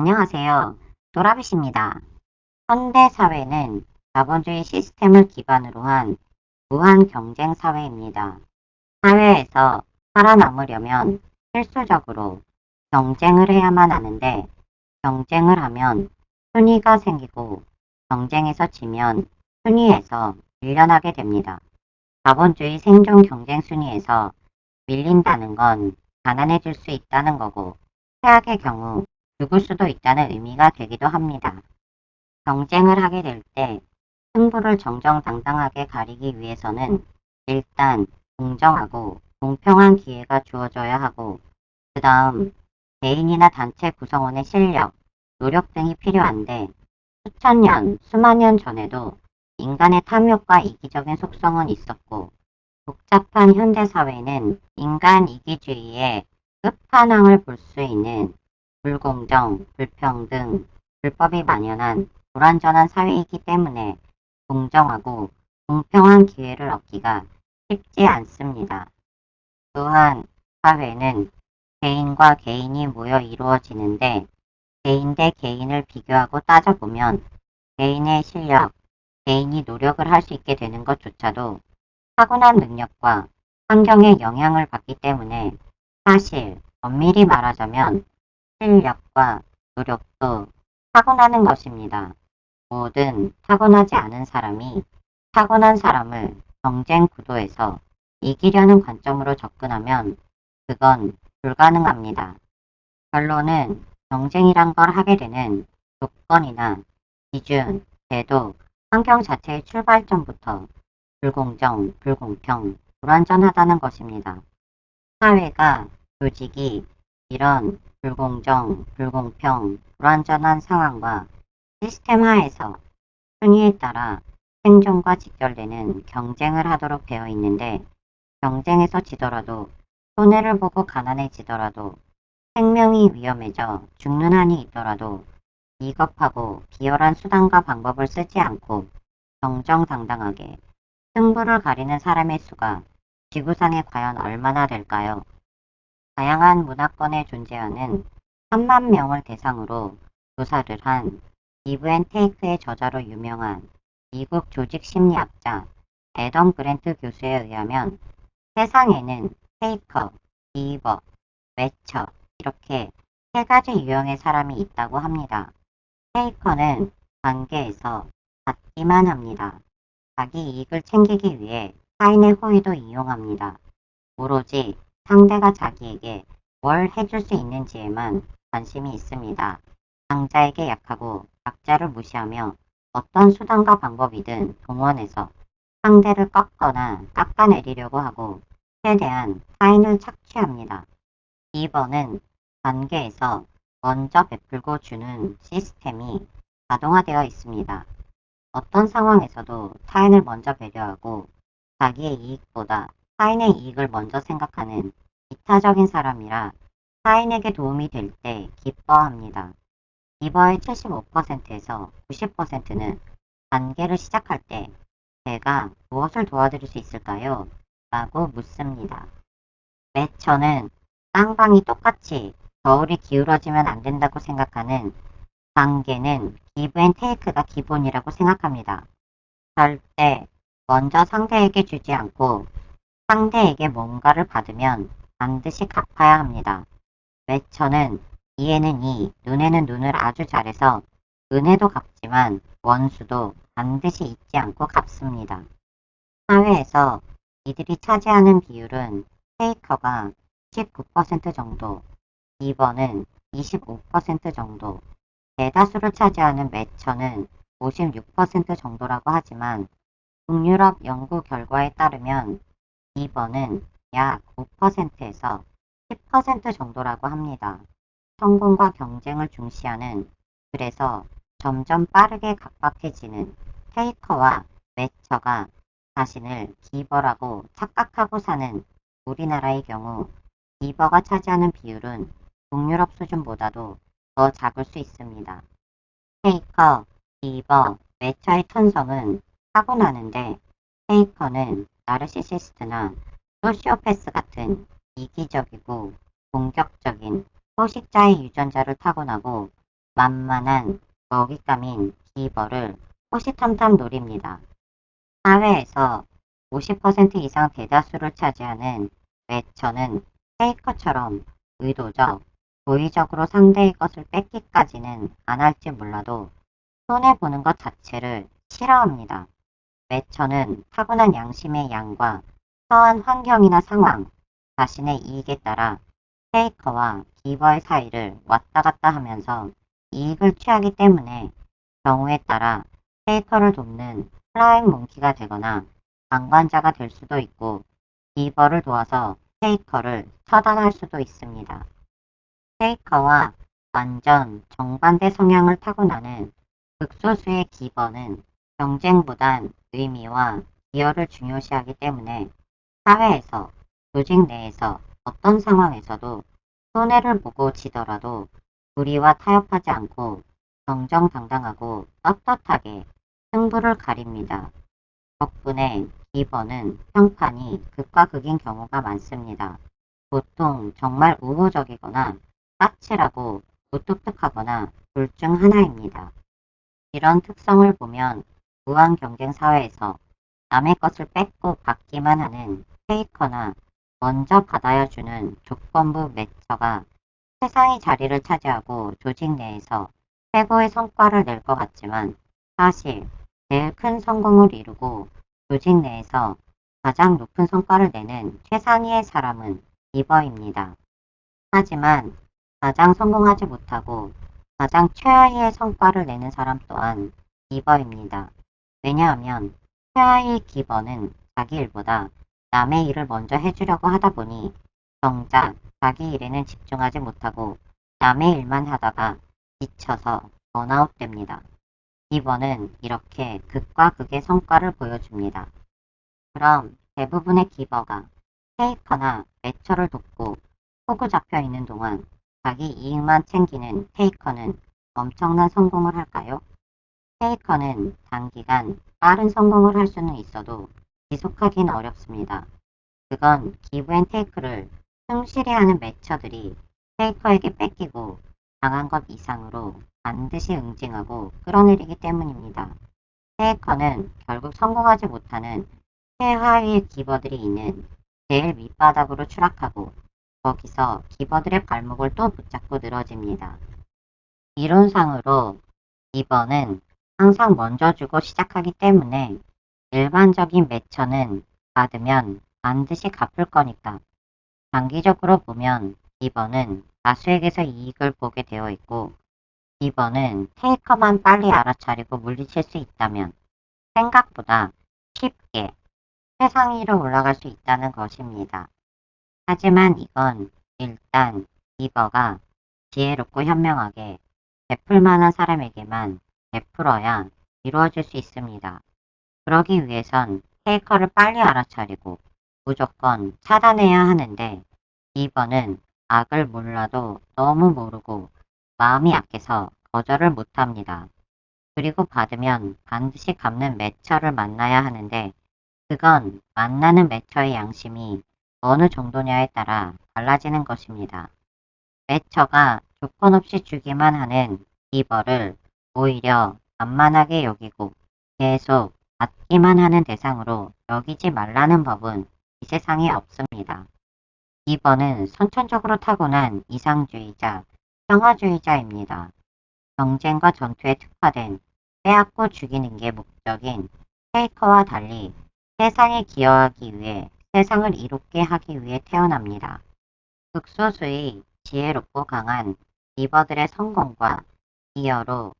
안녕하세요. 도라빗입니다. 현대 사회는 자본주의 시스템을 기반으로 한 무한 경쟁 사회입니다. 사회에서 살아남으려면 필수적으로 경쟁을 해야만 하는데 경쟁을 하면 순위가 생기고 경쟁에서 지면 순위에서 밀려나게 됩니다. 자본주의 생존 경쟁 순위에서 밀린다는 건 가난해질 수 있다는 거고 최악의 경우 죽을 수도 있다는 의미가 되기도 합니다. 경쟁을 하게 될 때 승부를 정정당당하게 가리기 위해서는 일단 공정하고 공평한 기회가 주어져야 하고 그 다음 개인이나 단체 구성원의 실력, 노력 등이 필요한데 수천 년, 수만 년 전에도 인간의 탐욕과 이기적인 속성은 있었고 복잡한 현대 사회는 인간 이기주의의 끝판왕을 볼 수 있는 불공정, 불평등, 불법이 만연한 불완전한 사회이기 때문에 공정하고 공평한 기회를 얻기가 쉽지 않습니다. 또한 사회는 개인과 개인이 모여 이루어지는데 개인 대 개인을 비교하고 따져보면 개인의 실력, 개인이 노력을 할 수 있게 되는 것조차도 타고난 능력과 환경의 영향을 받기 때문에 사실 엄밀히 말하자면 실력과 노력도 타고나는 것입니다. 모든 타고나지 않은 사람이 타고난 사람을 경쟁 구도에서 이기려는 관점으로 접근하면 그건 불가능합니다. 결론은 경쟁이란 걸 하게 되는 조건이나 기준, 제도, 환경 자체의 출발점부터 불공정, 불공평, 불완전하다는 것입니다. 사회가, 조직이 이런 불공정, 불공평, 불완전한 상황과 시스템 하에서 순위에 따라 생존과 직결되는 경쟁을 하도록 되어 있는데 경쟁에서 지더라도 손해를 보고 가난해지더라도 생명이 위험해져 죽는 한이 있더라도 비겁하고 비열한 수단과 방법을 쓰지 않고 정정당당하게 승부를 가리는 사람의 수가 지구상에 과연 얼마나 될까요? 다양한 문화권에 존재하는 3만 명을 대상으로 조사를 한 기브 앤 테이크의 저자로 유명한 미국 조직 심리학자 애덤 그랜트 교수에 의하면 세상에는 테이커, 기버, 매처 이렇게 세 가지 유형의 사람이 있다고 합니다. 테이커는 관계에서 받기만 합니다. 자기 이익을 챙기기 위해 타인의 호의도 이용합니다. 오로지 상대가 자기에게 뭘 해줄 수 있는지에만 관심이 있습니다. 강자에게 약하고 약자를 무시하며 어떤 수단과 방법이든 동원해서 상대를 꺾거나 깎아내리려고 하고 최대한 타인을 착취합니다. 2번은 관계에서 먼저 베풀고 주는 시스템이 자동화되어 있습니다. 어떤 상황에서도 타인을 먼저 배려하고 자기의 이익보다 타인의 이익을 먼저 생각하는 이타적인 사람이라 타인에게 도움이 될 때 기뻐합니다. 이버의 75%에서 90%는 관계를 시작할 때 제가 무엇을 도와드릴 수 있을까요? 라고 묻습니다. 매처는 쌍방이 똑같이 거울이 기울어지면 안 된다고 생각하는 관계는 기브 앤 테이크가 기본이라고 생각합니다. 절대 먼저 상대에게 주지 않고 상대에게 뭔가를 받으면 반드시 갚아야 합니다. 매처는 이에는 이, 눈에는 눈을 아주 잘해서 은혜도 갚지만 원수도 반드시 잊지 않고 갚습니다. 사회에서 이들이 차지하는 비율은 테이커가 19% 정도, 2번은 25% 정도, 대다수를 차지하는 매처는 56% 정도라고 하지만 북유럽 연구 결과에 따르면 2번은 약 5%에서 10% 정도라고 합니다. 성공과 경쟁을 중시하는 그래서 점점 빠르게 각박해지는 테이커와 매처가 자신을 기버라고 착각하고 사는 우리나라의 경우 기버가 차지하는 비율은 북유럽 수준보다도 더 작을 수 있습니다. 테이커, 기버, 매처의 천성은 타고나는데 테이커는 나르시시스트나 소시오패스 같은 이기적이고 공격적인 소식자의 유전자를 타고나고 만만한 먹잇감인 기버를 호시탐탐 노립니다. 사회에서 50% 이상 대다수를 차지하는 매처는 페이커처럼 의도적, 고의적으로 상대의 것을 뺏기까지는 안 할지 몰라도 손해보는 것 자체를 싫어합니다. 매처는 타고난 양심의 양과 처한 환경이나 상황, 자신의 이익에 따라 페이커와 기버의 사이를 왔다 갔다 하면서 이익을 취하기 때문에 경우에 따라 페이커를 돕는 플라잉 몽키가 되거나 방관자가 될 수도 있고 기버를 도와서 페이커를 처단할 수도 있습니다. 페이커와 완전 정반대 성향을 타고나는 극소수의 기버는 경쟁보단 의미와 기여를 중요시하기 때문에 사회에서 조직 내에서 어떤 상황에서도 손해를 보고 지더라도 불의와 타협하지 않고 정정당당하고 떳떳하게 승부를 가립니다. 덕분에 기버는 평판이 극과 극인 경우가 많습니다. 보통 정말 우호적이거나 까칠하고 무뚝뚝하거나 둘 중 하나입니다. 이런 특성을 보면 무한 경쟁 사회에서 남의 것을 뺏고 받기만 하는 페이커나 먼저 받아야 주는 조건부 매처가 세상의 자리를 차지하고 조직 내에서 최고의 성과를 낼 것 같지만 사실 제일 큰 성공을 이루고 조직 내에서 가장 높은 성과를 내는 최상위의 사람은 리버입니다. 하지만 가장 성공하지 못하고 가장 최하위의 성과를 내는 사람 또한 리버입니다. 왜냐하면 최하위 기버는 자기 일보다 남의 일을 먼저 해주려고 하다 보니 정작 자기 일에는 집중하지 못하고 남의 일만 하다가 지쳐서 번아웃 됩니다. 기버는 이렇게 극과 극의 성과를 보여줍니다. 그럼 대부분의 기버가 테이커나 매처를 돕고 호구 잡혀 있는 동안 자기 이익만 챙기는 테이커는 엄청난 성공을 할까요? 테이커는 단기간 빠른 성공을 할 수는 있어도 지속하기는 어렵습니다. 그건 기브앤테이크를 충실히 하는 매처들이 테이커에게 뺏기고 당한 것 이상으로 반드시 응징하고 끌어내리기 때문입니다. 테이커는 결국 성공하지 못하는 최하위의 기버들이 있는 제일 밑바닥으로 추락하고 거기서 기버들의 발목을 또 붙잡고 늘어집니다. 이론상으로 기버는 항상 먼저 주고 시작하기 때문에 일반적인 매처는 받으면 반드시 갚을 거니까 장기적으로 보면 기버는 다수에게서 이익을 보게 되어 있고 기버는 테이커만 빨리 알아차리고 물리칠 수 있다면 생각보다 쉽게 최상위로 올라갈 수 있다는 것입니다. 하지만 이건 일단 기버가 지혜롭고 현명하게 베풀 만한 사람에게만 베풀어야 이루어질 수 있습니다. 그러기 위해선 테이커를 빨리 알아차리고 무조건 차단해야 하는데 이번은 악을 몰라도 너무 모르고 마음이 약해서 거절을 못합니다. 그리고 받으면 반드시 갚는 매처를 만나야 하는데 그건 만나는 매처의 양심이 어느 정도냐에 따라 달라지는 것입니다. 매처가 조건 없이 주기만 하는 이 벌을 오히려 만만하게 여기고 계속 받기만 하는 대상으로 여기지 말라는 법은 이 세상에 없습니다. 2번은 선천적으로 타고난 이상주의자, 평화주의자입니다. 경쟁과 전투에 특화된 빼앗고 죽이는 게 목적인 테이커와 달리 세상에 기여하기 위해 세상을 이롭게 하기 위해 태어납니다. 극소수의 지혜롭고 강한 리버들의 성공과 기여로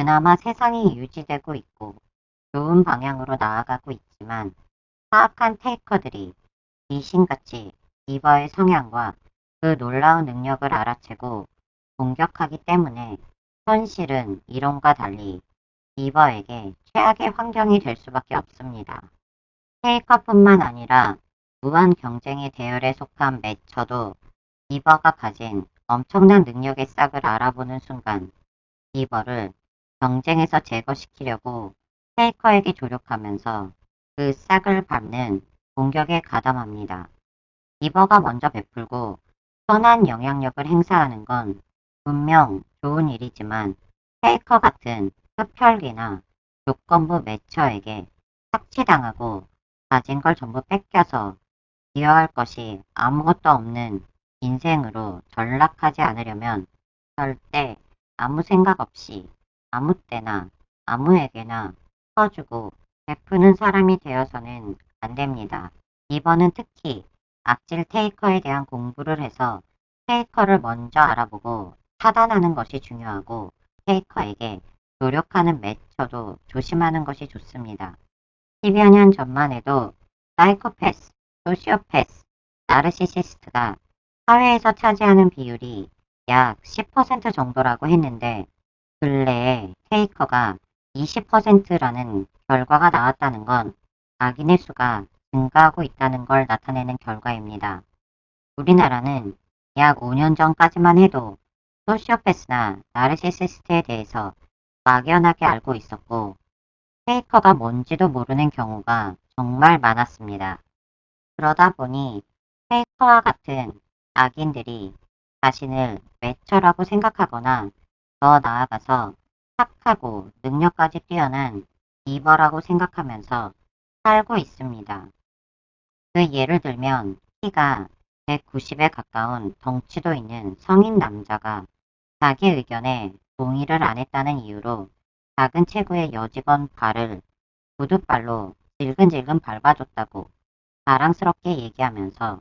그나마 세상이 유지되고 있고 좋은 방향으로 나아가고 있지만 사악한 테이커들이 귀신같이 리버의 성향과 그 놀라운 능력을 알아채고 공격하기 때문에 현실은 이론과 달리 리버에게 최악의 환경이 될 수밖에 없습니다. 테이커뿐만 아니라 무한 경쟁의 대열에 속한 매처도 리버가 가진 엄청난 능력의 싹을 알아보는 순간 리버를 경쟁에서 제거시키려고 테이커에게 조력하면서 그 싹을 밟는 공격에 가담합니다. 리버가 먼저 베풀고 선한 영향력을 행사하는 건 분명 좋은 일이지만 페이커 같은 흡혈귀나 조건부 매처에게 착취당하고 가진 걸 전부 뺏겨서 기여할 것이 아무것도 없는 인생으로 전락하지 않으려면 절대 아무 생각 없이 아무 때나 아무에게나 퍼주고 베푸는 사람이 되어서는 안 됩니다. 이번은 특히 악질 테이커에 대한 공부를 해서 테이커를 먼저 알아보고 차단하는 것이 중요하고 테이커에게 노력하는 매처도 조심하는 것이 좋습니다. 10여 년 전만 해도 사이코패스, 소시오패스, 나르시시스트가 사회에서 차지하는 비율이 약 10% 정도라고 했는데 근래에 테이커가 20%라는 결과가 나왔다는 건 악인의 수가 증가하고 있다는 걸 나타내는 결과입니다. 우리나라는 약 5년 전까지만 해도 소시오패스나 나르시시스트에 대해서 막연하게 알고 있었고 페이커가 뭔지도 모르는 경우가 정말 많았습니다. 그러다 보니 페이커와 같은 악인들이 자신을 매처라고 생각하거나 더 나아가서 착하고 능력까지 뛰어난 이버라고 생각하면서 살고 있습니다. 그 예를 들면 키가 190에 가까운 덩치도 있는 성인 남자가 자기 의견에 동의를 안 했다는 이유로 작은 체구의 여직원 발을 구두발로 질근질근 밟아줬다고 자랑스럽게 얘기하면서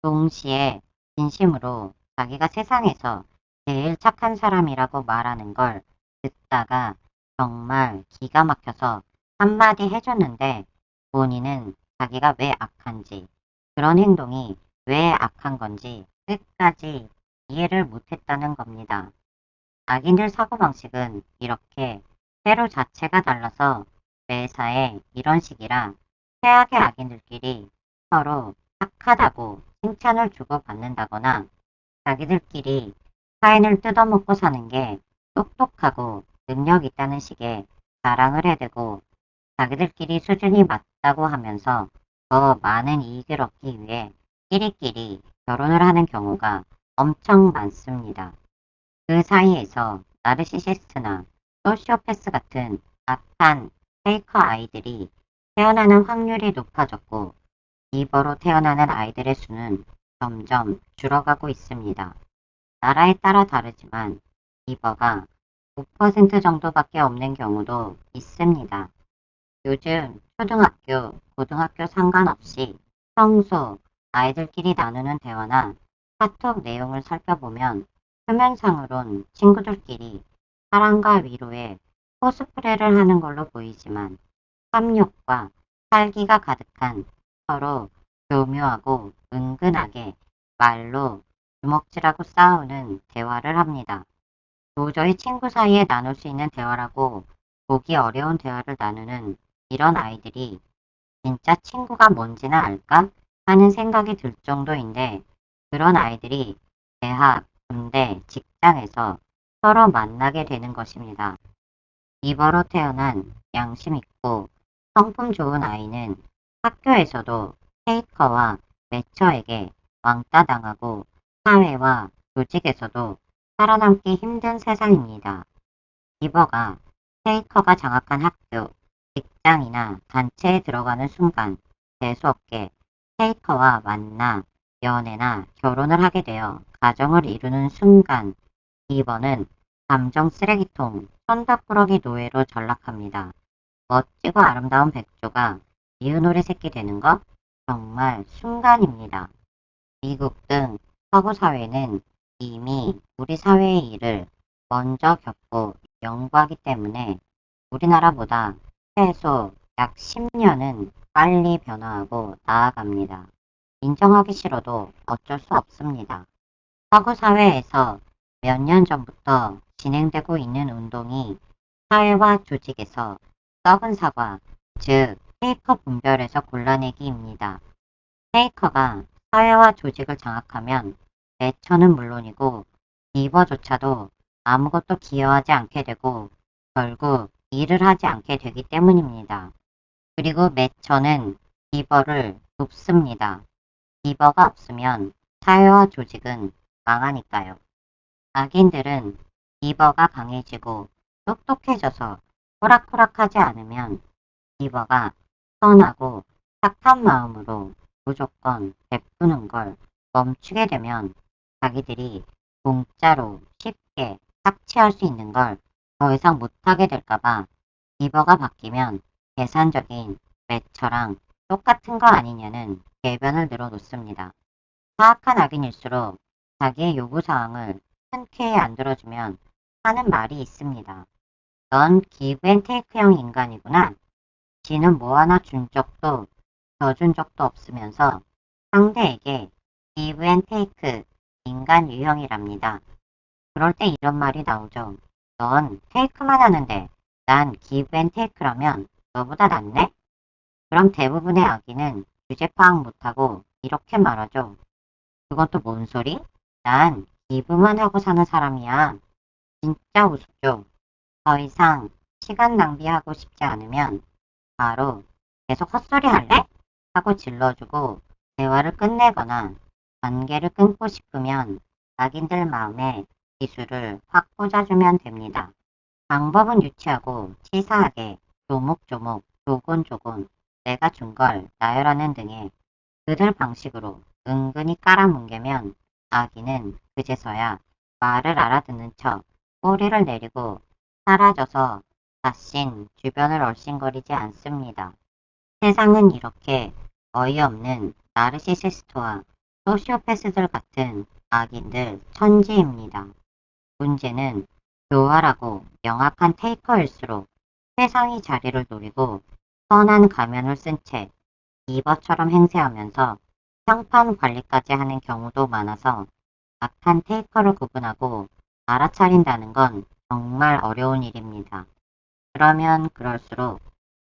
동시에 진심으로 자기가 세상에서 제일 착한 사람이라고 말하는 걸 듣다가 정말 기가 막혀서 한마디 해줬는데 본인은 자기가 왜 악한지 그런 행동이 왜 악한 건지 끝까지 이해를 못했다는 겁니다. 악인들 사고방식은 이렇게 때로 자체가 달라서 매사에 이런 식이라 최악의 악인들끼리 서로 착하다고 칭찬을 주고받는다거나 자기들끼리 타인을 뜯어먹고 사는 게 똑똑하고 능력 있다는 식의 자랑을 해대고 자기들끼리 수준이 맞다고 하면서 더 많은 이익을 얻기 위해 끼리끼리 결혼을 하는 경우가 엄청 많습니다. 그 사이에서 나르시시스트나 소시오패스 같은 악한 페이커 아이들이 태어나는 확률이 높아졌고 이버로 태어나는 아이들의 수는 점점 줄어가고 있습니다. 나라에 따라 다르지만 이버가 5% 정도밖에 없는 경우도 있습니다. 요즘 초등학교, 고등학교 상관없이 평소 아이들끼리 나누는 대화나 카톡 내용을 살펴보면 표면상으론 친구들끼리 사랑과 위로에 코스프레를 하는 걸로 보이지만 탐욕과 살기가 가득한 서로 교묘하고 은근하게 말로 주먹질하고 싸우는 대화를 합니다. 도저히 친구 사이에 나눌 수 있는 대화라고 보기 어려운 대화를 나누는 이런 아이들이 진짜 친구가 뭔지나 알까 하는 생각이 들 정도인데 그런 아이들이 대학, 군대, 직장에서 서로 만나게 되는 것입니다. 이버로 태어난 양심 있고 성품 좋은 아이는 학교에서도 페이커와 매처에게 왕따 당하고 사회와 조직에서도 살아남기 힘든 세상입니다. 이버가 페이커가 장악한 학교, 직장이나 단체에 들어가는 순간 재수없게 페이커와 만나 연애나 결혼을 하게 되어 가정을 이루는 순간 이버는 감정 쓰레기통, 천덕꾸러기 노예로 전락합니다. 멋지고 아름다운 백조가 이은오리 새끼 되는 것 정말 순간입니다. 미국 등 서구 사회는 이미 우리 사회의 일을 먼저 겪고 연구하기 때문에 우리나라보다 최소 약 10년은 빨리 변화하고 나아갑니다. 인정하기 싫어도 어쩔 수 없습니다. 서구 사회에서 몇 년 전부터 진행되고 있는 운동이 사회와 조직에서 썩은 사과, 즉 페이커 분별에서 골라내기입니다. 페이커가 사회와 조직을 장악하면 매처는 물론이고 리버조차도 아무것도 기여하지 않게 되고 결국 일을 하지 않게 되기 때문입니다. 그리고 매처는 리버를 돕습니다. 리버가 없으면 사회와 조직은 망하니까요. 악인들은 비버가 강해지고 똑똑해져서 호락호락하지 않으면 비버가 선하고 착한 마음으로 무조건 베푸는 걸 멈추게 되면 자기들이 공짜로 쉽게 삭취할 수 있는 걸 더 이상 못하게 될까봐 비버가 바뀌면 계산적인 매처랑 똑같은 거 아니냐는 개변을 늘어놓습니다. 사악한 악인일수록 자기의 요구사항을 흔쾌히 안 들어주면 하는 말이 있습니다. 넌 기브앤테이크형 인간이구나. 지는 뭐 하나 준 적도 더준 적도 없으면서 상대에게 기브앤테이크 인간 유형이랍니다. 그럴 때 이런 말이 나오죠. 넌 테이크만 하는데 난 기브앤테이크라면 너보다 낫네? 그럼 대부분의 악인은 주제 파악 못하고 이렇게 말하죠. 또뭔 소리? 난 기브만 하고 사는 사람이야. 진짜 우습죠. 더 이상 시간 낭비하고 싶지 않으면 바로 계속 헛소리 할래? 하고 질러주고 대화를 끝내거나 관계를 끊고 싶으면 악인들 마음에 기술을 확 꽂아주면 됩니다. 방법은 유치하고 치사하게 조목조목 조곤조곤 내가 준 걸 나열하는 등의 그들 방식으로 은근히 깔아뭉개면 아기는 그제서야 말을 알아듣는 척 꼬리를 내리고 사라져서 다신 주변을 얼씬거리지 않습니다. 세상은 이렇게 어이없는 나르시시스트와 소시오패스들 같은 악인들 천지입니다. 문제는 교활하고 명확한 테이커일수록 세상이 자리를 노리고 선한 가면을 쓴 채 이버처럼 행세하면서 평판 관리까지 하는 경우도 많아서 악한 테이커를 구분하고 알아차린다는 건 정말 어려운 일입니다. 그러면 그럴수록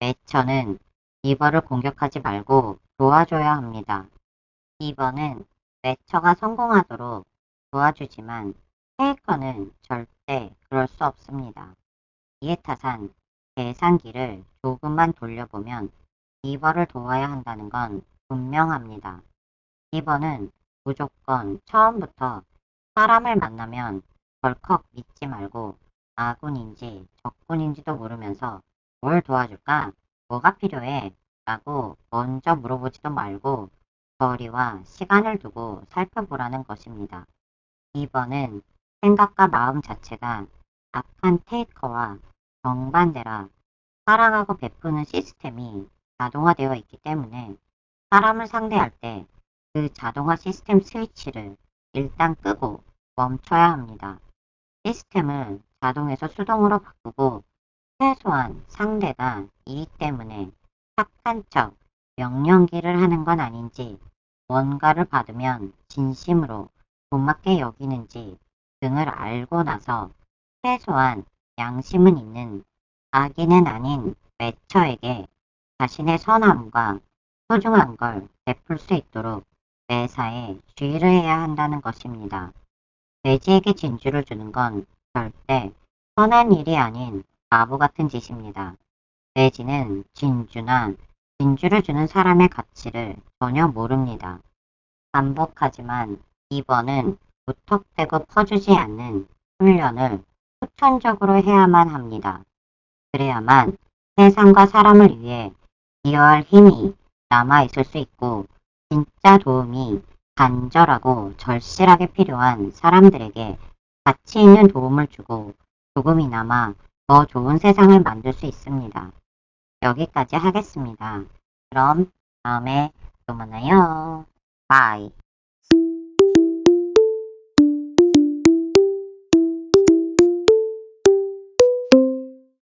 매처는 이버를 공격하지 말고 도와줘야 합니다. 이버는 매처가 성공하도록 도와주지만 테이커는 절대 그럴 수 없습니다. 이에 타산 계산기를 조금만 돌려보면 이버를 도와야 한다는 건 분명합니다. 이버는 무조건 처음부터 사람을 만나면 덜컥 믿지 말고 아군인지 적군인지도 모르면서 뭘 도와줄까? 뭐가 필요해? 라고 먼저 물어보지도 말고 거리와 시간을 두고 살펴보라는 것입니다. 2번은 생각과 마음 자체가 악한 테이커와 정반대라 사랑하고 베푸는 시스템이 자동화되어 있기 때문에 사람을 상대할 때 그 자동화 시스템 스위치를 일단 끄고 멈춰야 합니다. 시스템을 자동에서 수동으로 바꾸고 최소한 상대가 이 때문에 착한 척 명령기를 하는 건 아닌지 뭔가를 받으면 진심으로 고맙게 여기는지 등을 알고 나서 최소한 양심은 있는 악인은 아닌 매처에게 자신의 선함과 소중한 걸 베풀 수 있도록 매사에 주의를 해야 한다는 것입니다. 돼지에게 진주를 주는 건 절대 선한 일이 아닌 바보 같은 짓입니다. 돼지는 진주나 진주를 주는 사람의 가치를 전혀 모릅니다. 반복하지만 이번은 무턱대고 퍼주지 않는 훈련을 후천적으로 해야만 합니다. 그래야만 세상과 사람을 위해 기여할 힘이 남아있을 수 있고 진짜 도움이 간절하고 절실하게 필요한 사람들에게 가치 있는 도움을 주고 조금이나마 더 좋은 세상을 만들 수 있습니다. 여기까지 하겠습니다. 그럼 다음에 또 만나요. 바이.